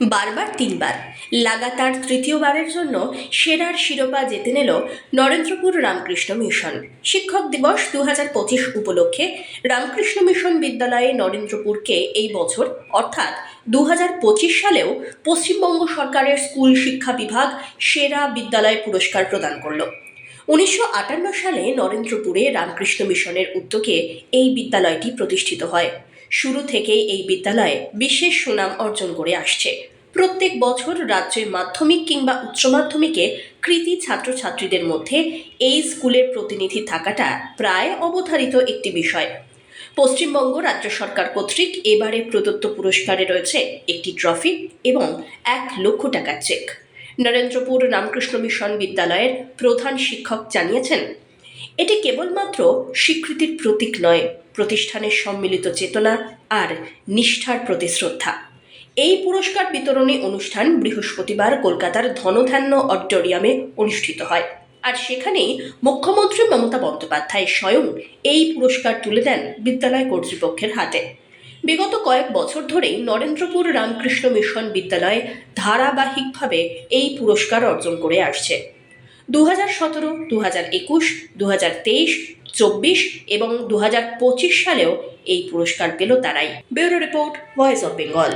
বারবার তিনবার। লাগাতার তৃতীয়বারের জন্য সেরার শিরোপা জিতে নিল নরেন্দ্রপুর রামকৃষ্ণ মিশন। শিক্ষক দিবস দু পঁচিশ উপলক্ষে রামকৃষ্ণ মিশন বিদ্যালয়ে নরেন্দ্রপুরকে এই বছর, অর্থাৎ দু পঁচিশ সালেও পশ্চিমবঙ্গ সরকারের স্কুল শিক্ষা বিভাগ সেরা বিদ্যালয় পুরস্কার প্রদান করল। উনিশশো আটান্ন সালে নরেন্দ্রপুরে রামকৃষ্ণ মিশনের উদ্যোগে এই বিদ্যালয়টি প্রতিষ্ঠিত হয়। শুরু থেকেই এই বিদ্যালয়ে বিশেষ সুনাম অর্জন করে আসছে। প্রত্যেক বছর রাজ্যের মাধ্যমিক কিংবা উচ্চ মাধ্যমিকে কৃতি ছাত্রছাত্রীদের মধ্যে এই স্কুলের প্রতিনিধি থাকাটা প্রায় অবধারিত একটি বিষয়। পশ্চিমবঙ্গ রাজ্য সরকার কর্তৃক এবারে প্রদত্ত পুরস্কারে রয়েছে একটি ট্রফি এবং এক লক্ষ টাকার চেক। নরেন্দ্রপুর রামকৃষ্ণ মিশন বিদ্যালয়ের প্রধান শিক্ষক জানিয়েছেন এটি কেবলমাত্র স্বীকৃতির প্রতীক নয়, প্রতিষ্ঠানের সম্মিলিত চেতনা আর নিষ্ঠার প্রতি শ্রদ্ধা। এই পুরস্কার বিতরণী অনুষ্ঠান বৃহস্পতিবার কলকাতার ধনধান্য অডিটোরিয়ামে অনুষ্ঠিত হয়। আর সেখানেই মুখ্যমন্ত্রী মমতা বন্দ্যোপাধ্যায় স্বয়ং এই পুরস্কার তুলে দেন বিদ্যালয় কর্তৃপক্ষের হাতে। বিগত কয়েক বছর ধরেই নরেন্দ্রপুর রামকৃষ্ণ মিশন বিদ্যালয় ধারাবাহিকভাবে এই পুরস্কার অর্জন করে আসছে। দু হাজার সতেরো দু হাজার একুশ দু হাজার তেইশ, চব্বিশ এবং দু হাজার পঁচিশ সালেও এই পুরস্কার পেল তারাই। Bureau report, voice of Bengal.